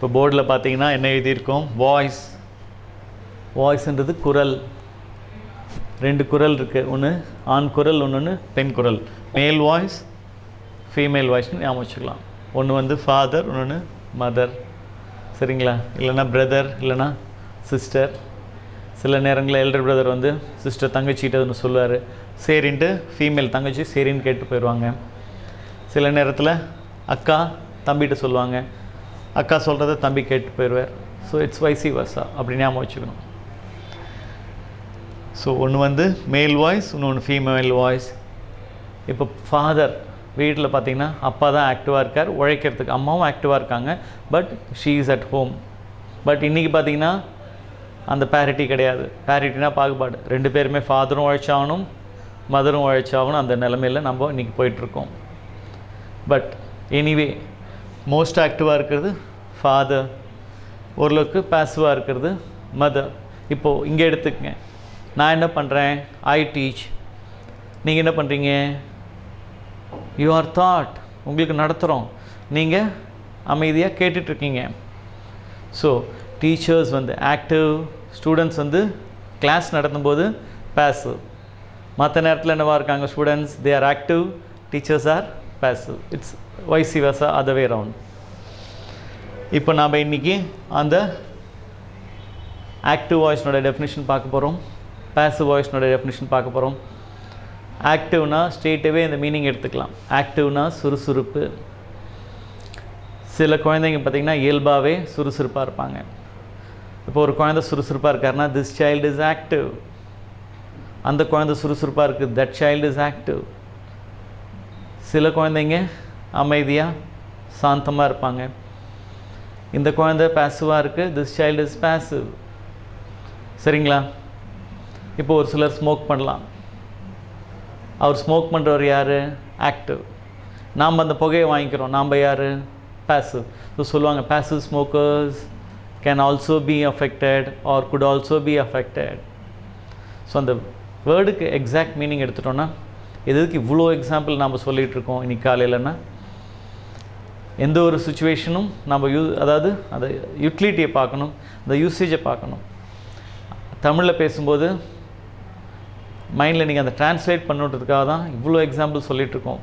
இப்போ போர்டில் பார்த்தீங்கன்னா என்ன எழுதியிருக்கோம்? வாய்ஸ் வாய்ஸ்ன்றது குரல். ரெண்டு குரல் இருக்குது ஒன்று ஆண் குரல் ஒன்று பெண் குரல். மேல் வாய்ஸ் ஃபீமேல் வாய்ஸ்னு ஞாபகம் வச்சுக்கலாம். ஒன்று வந்து ஃபாதர் ஒன்று மதர் சரிங்களா? இல்லைன்னா பிரதர் இல்லைன்னா சிஸ்டர் சில நேரங்களில் எல்டர் பிரதர் வந்து சிஸ்டர் தங்கச்சிகிட்ட ஒன்று சொல்லுவார். சரின்ட்டு ஃபீமேல் தங்கச்சி சரின்னு கேட்டு போயிடுவாங்க. சில நேரத்தில் அக்கா தம்பிகிட்ட சொல்லுவாங்க. அக்கா சொல்கிறத தம்பி கேட்டு போயிடுவார். ஸோ இட்ஸ் வைசி வர்ஸா அப்படி ஞாபகம் வச்சுக்கணும். ஸோ ஒன்று வந்து மேல் வாய்ஸ் இன்னொன்று ஃபீமேல் வாய்ஸ் இப்போ ஃபாதர் வீட்டில் பார்த்தீங்கன்னா அப்பா தான் ஆக்டிவாக இருக்கார். உழைக்கிறதுக்கு அம்மாவும் ஆக்டிவாக இருக்காங்க. But she is at home but இன்றைக்கி பார்த்தீங்கன்னா அந்த பேரிட்டி கிடையாது. பேரிட்டினா பாகுபாடு. ரெண்டு பேருமே ஃபாதரும் உழைச்சாகணும் மதரும் உழைச்சாகணும். அந்த நிலமையில் நம்ம இன்றைக்கி போயிட்டுருக்கோம் பட் எனிவே மோஸ்ட் ஆக்டிவாக இருக்கிறது ஃபாதர் ஓரளவுக்கு பேசிவாக இருக்கிறது மதர் இப்போது இங்கே எடுத்துக்கங்க. நான் என்ன பண்ணுறேன் ஐ டீச் நீங்கள் என்ன பண்ணுறீங்க யூ ஆர் தாட் உங்களுக்கு நடத்துகிறோம் நீங்கள் அமைதியாக கேட்டுட்ருக்கீங்க. ஸோ டீச்சர்ஸ் வந்து ஆக்டிவ் ஸ்டூடெண்ட்ஸ் வந்து கிளாஸ் நடத்தும்போது பேசிவ் மற்ற நேரத்தில் என்னவாக இருக்காங்க students they are active teachers are passive it's vice versa அதவே ரவுண்ட் இப்போ நாம் இன்றைக்கி அந்த ஆக்டிவ் வாய்ஸ்னோட டெஃபினிஷன் பார்க்க போகிறோம் பேசிவ் வாய்ஸ்னோட டெஃபினிஷன் பார்க்க போகிறோம் ஆக்டிவ்னா ஸ்ட்ரெயிட்டாகவே இந்த மீனிங் எடுத்துக்கலாம். ஆக்டிவ்னா சுறுசுறுப்பு. சில குழந்தைங்க பார்த்திங்கன்னா இயல்பாகவே சுறுசுறுப்பாக இருப்பாங்க. இப்போ ஒரு குழந்தை சுறுசுறுப்பாக இருக்காருன்னா திஸ் சைல்டு இஸ் ஆக்டிவ் அந்த குழந்தை சுறுசுறுப்பாக இருக்குது தட் சைல்டு இஸ் ஆக்டிவ் சில குழந்தைங்க அமைதியாக சாந்தமாக இருப்பாங்க. இந்த குழந்தை பேசிவாக இருக்குது திஸ் சைல்டு இஸ் பேசிவ் சரிங்களா? இப்போ ஒரு சிலர் ஸ்மோக் பண்ணலாம். அவர் ஸ்மோக் பண்ணுறவர் யார்? ஆக்டிவ் நாம் அந்த புகையை வாங்கிக்கிறோம். நாம் யார்? பேசிவ் ஸோ சொல்லுவாங்க passive smokers can also be affected or could also be affected so அந்த வேர்டுக்கு எக்ஸாக்ட் மீனிங் எடுத்துட்டோன்னா எதுக்கு இவ்வளோ எக்ஸாம்பிள் நம்ம சொல்லிகிட்டு இருக்கோம் இன்னைக்கு காலையிலன்னா? எந்த ஒரு சுச்சுவேஷனும் நம்ம யூ அதாவது அந்த யூட்டிலிட்டியை பார்க்கணும் அந்த யூசேஜை பார்க்கணும். தமிழில் பேசும்போது மைண்டில் நீங்கள் அந்த டிரான்ஸ்லேட் பண்ணுன்றதுக்காக தான் இவ்வளோ எக்ஸாம்பிள் சொல்லிகிட்ருக்கோம்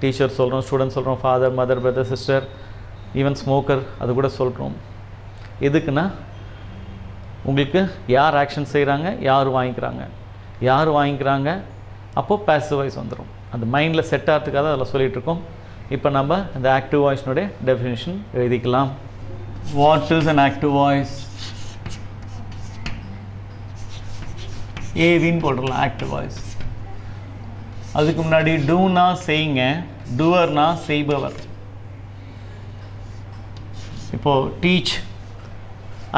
டீச்சர் சொல்கிறோம் ஸ்டூடெண்ட் சொல்கிறோம் father mother brother sister even smoker அது கூட சொல்கிறோம் எதுக்குன்னா உங்களுக்கு யார் ஆக்ஷன் செய்கிறாங்க யார் வாங்கிக்கிறாங்க? யார் வாங்கிக்கிறாங்க? அப்போது பேசிவ் வாய்ஸ் வந்துடும் அந்த மைண்டில் செட் ஆகிறதுக்காக தான் அதில் சொல்லிகிட்ருக்கோம் இப்போ நம்ம இந்த ஆக்டிவ் வாய்ஸ்னுடைய டெஃபினேஷன் எழுதிக்கலாம். What is an active voice ஏவின்னு போட்டுடலாம் ஆக்டிவ் வாய்ஸ் அதுக்கு முன்னாடி டூனா செய்யுங்க. டூவர்னா செய்பவர். இப்போது டீச்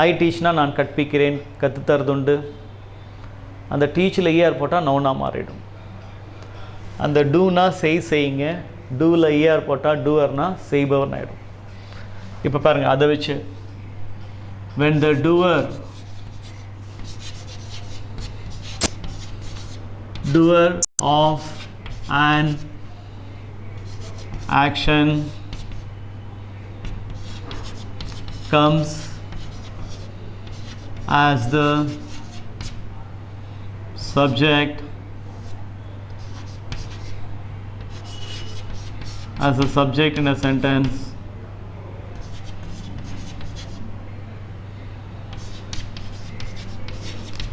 ஐ டீச்னா நான் கற்பிக்கிறேன் கற்றுத்தரதுண்டு. அந்த டீச்சில் ஏஆர் போட்டால் நவுனாக மாறிடும். அந்த டூனா செய் செய்யுங்க. டூவில் ஏஆர் போட்டால் டூவர்னா செய்பவர்னு ஆகிடும் இப்போ பாருங்கள் அதை வச்சு. When the doer doer of an action comes as the subject as a subject in a sentence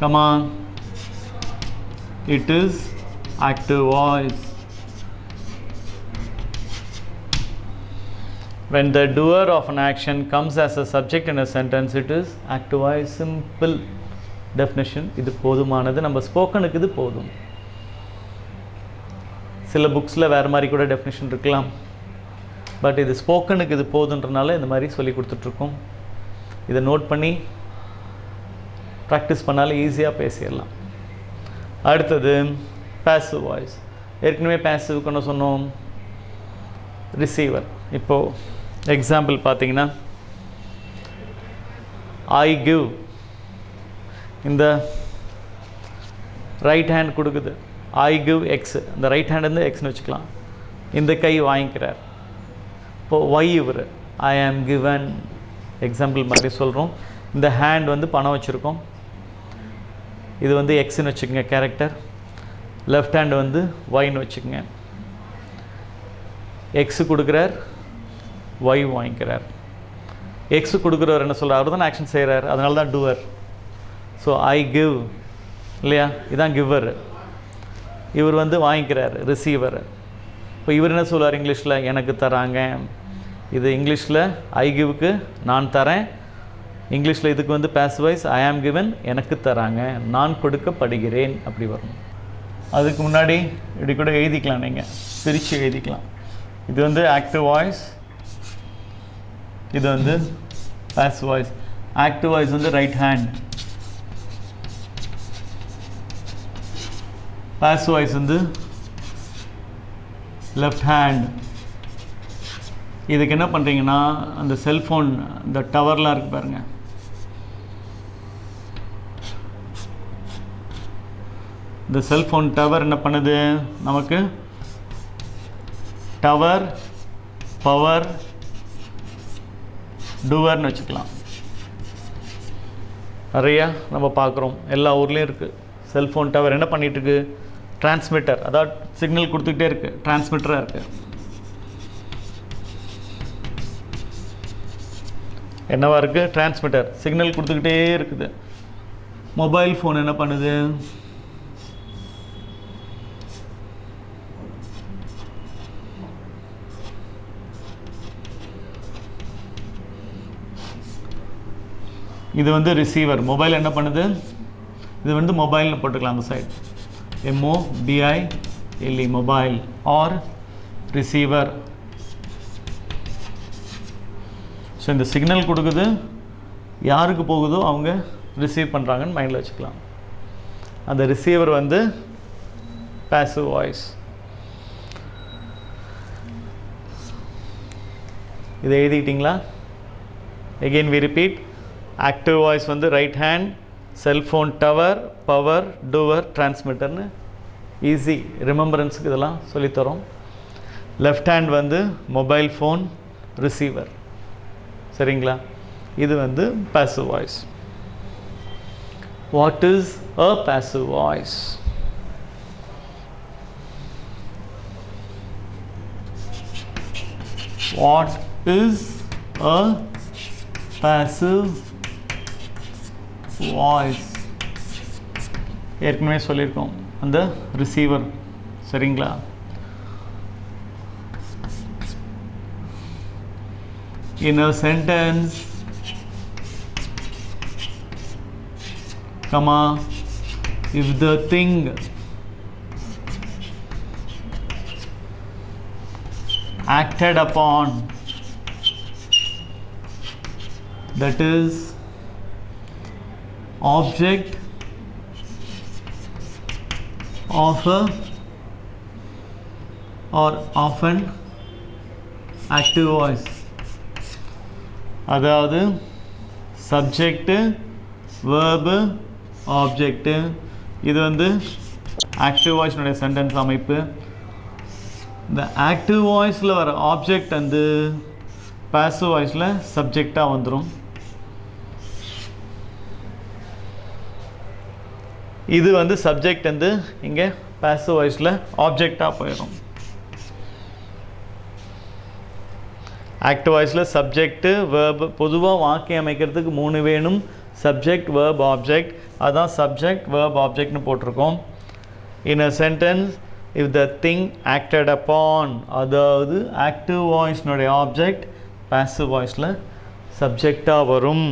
come on it is active voice when the doer of an action comes as a subject in a sentence it is active voice simple definition இது போதுமானது நம்ம ஸ்போக்கனுக்கு இது போதும் சில புக்ஸில் வேறு மாதிரி கூட definition இருக்கலாம். பட் இது ஸ்போக்கனுக்கு இது போதுன்றனால இந்த மாதிரி சொல்லி கொடுத்துட்ருக்கோம். இதை நோட் பண்ணி ப்ராக்டிஸ் பண்ணாலும் ஈஸியாக பேசிடலாம். அடுத்தது பேசிவ் வாய்ஸ் ஏற்கனவே பேசிவ்க்கு சொன்னோம். ரிசீவர் இப்போது எக்ஸாம்பிள் பார்த்தீங்கன்னா ஐ கிவ் இந்த ரைட் ஹேண்ட் கொடுக்குது. ஐ கிவ் எக்ஸ் இந்த ரைட் ஹேண்ட் எக்ஸ்னு வச்சுக்கலாம். இந்த கை வாங்கிக்கிறார். இப்போது ஒய் இவர். ஐ ஆம் கிவன் எக்ஸாம்பிள் மாதிரி சொல்கிறோம் இந்த ஹேண்ட் வந்து பணம் வச்சுருக்கோம். இது வந்து எக்ஸ்ன்னு வச்சுக்கோங்க கேரக்டர் லெஃப்ட் ஹேண்ட் வந்து ஒய்ன்னு வச்சுக்கோங்க. எக்ஸ் கொடுக்குறார். ஒய் வாங்கிக்கிறார். எக்ஸ் கொடுக்குறவர் என்ன சொல்கிறார் அவர் தான் ஆக்ஷன் செய்கிறார் அதனால தான் டூவர் ஸோ ஐ கிவ் இல்லையா? இதான் கிவ்வர் இவர் வந்து வாங்கிக்கிறார் ரிசீவர் இப்போ இவர் என்ன சொல்லுவார் இங்கிலீஷில் எனக்கு தராங்க. இது இங்கிலீஷில் ஐ கிவ்க்கு நான் தரேன். இங்கிலீஷில் இதுக்கு வந்து பாசிவைஸ் ஐ ஆம் கிவன் எனக்கு தராங்க. நான் கொடுக்கப்படுகிறேன். அப்படி வரும். அதுக்கு முன்னாடி இப்படி கூட எழுதிக்கலாம் நீங்கள் பிரித்து எழுதிக்கலாம். இது வந்து ஆக்டிவ் வாய்ஸ் இது வந்து பேஸ் வாய்ஸ் ஆக்டிவ் வாய்ஸ் வந்து ரைட் ஹேண்ட் பாசிவ் வாய்ஸ் வந்து லெஃப்ட் ஹேண்ட் இதுக்கு என்ன பண்ணுறீங்கன்னா அந்த செல்ஃபோன் இந்த டவர்லாம் இருக்கு பாருங்க. இந்த செல்ஃபோன் டவர் என்ன பண்ணுது? நமக்கு டவர் பவர் டூவர்னு வச்சுக்கலாம். நிறையா நம்ம பார்க்குறோம். எல்லா ஊர்லேயும் இருக்குது செல்ஃபோன் டவர் என்ன பண்ணிகிட்ருக்கு டிரான்ஸ்மிட்டர் அதாவது சிக்னல் கொடுத்துக்கிட்டே இருக்குது டிரான்ஸ்மிட்டராக இருக்குது என்னவா இருக்குது டிரான்ஸ்மிட்டர் சிக்னல் கொடுத்துக்கிட்டே இருக்குது. மொபைல் ஃபோன் என்ன பண்ணுது? இது வந்து ரிசீவர் மொபைல் என்ன பண்ணுது? இது வந்து மொபைல்னு போட்டுக்கலாம் அந்த side M O B I L E mobile or receiver so இந்த சிக்னல் கொடுக்குது. யாருக்கு போகுதோ அவங்க ரிசீவ் பண்ணுறாங்கன்னு மைண்டில் வச்சுக்கலாம். அந்த ரிசீவர் வந்து பேசிவ் வாய்ஸ் இதை எழுதிக்கிட்டிங்களா again we repeat active voice வந்து right hand cellphone tower power doer டிரான்ஸ்மிட்டர்னு easy ரிமெம்பரன்ஸுக்கு இதெல்லாம் சொல்லித்தரோம். லெஃப்ட் ஹேண்ட் வந்து மொபைல் ஃபோன் ரிசீவர் சரிங்களா? இது வந்து passive voice what is a passive voice what is a passive voice ஏற்கனவே சொல்லியிருக்கோம் அந்த ரிசீவர் சரிங்களா in a sentence comma if the thing acted upon that is object of a or of an active voice. அதாவது subject verb object இது வந்து active வாய்ஸ்னுடைய sentence அமைப்பு. இந்த active வாய்ஸில் வர ஆப்ஜெக்ட் வந்து பாசிவ் வாய்ஸில் சப்ஜெக்டாக வந்துடும் இது வந்து சப்ஜெக்ட் வந்து இங்கே பேசிவ் வாய்ஸில் ஆப்ஜெக்டாக போயிடும். ஆக்டிவ் வாய்ஸில் சப்ஜெக்ட்டு வேர்ப் பொதுவாக வாக்கியம் அமைக்கிறதுக்கு மூணு வேணும். சப்ஜெக்ட் வேர்ப் ஆப்ஜெக்ட் அதான் சப்ஜெக்ட் வேர்ப் ஆப்ஜெக்ட்னு போட்டிருக்கோம். In a sentence if the thing acted upon அதாவது ஆக்டிவ் வாய்ஸ்னுடைய ஆப்ஜெக்ட் பேசிவ் வாய்ஸில் சப்ஜெக்டாக வரும்.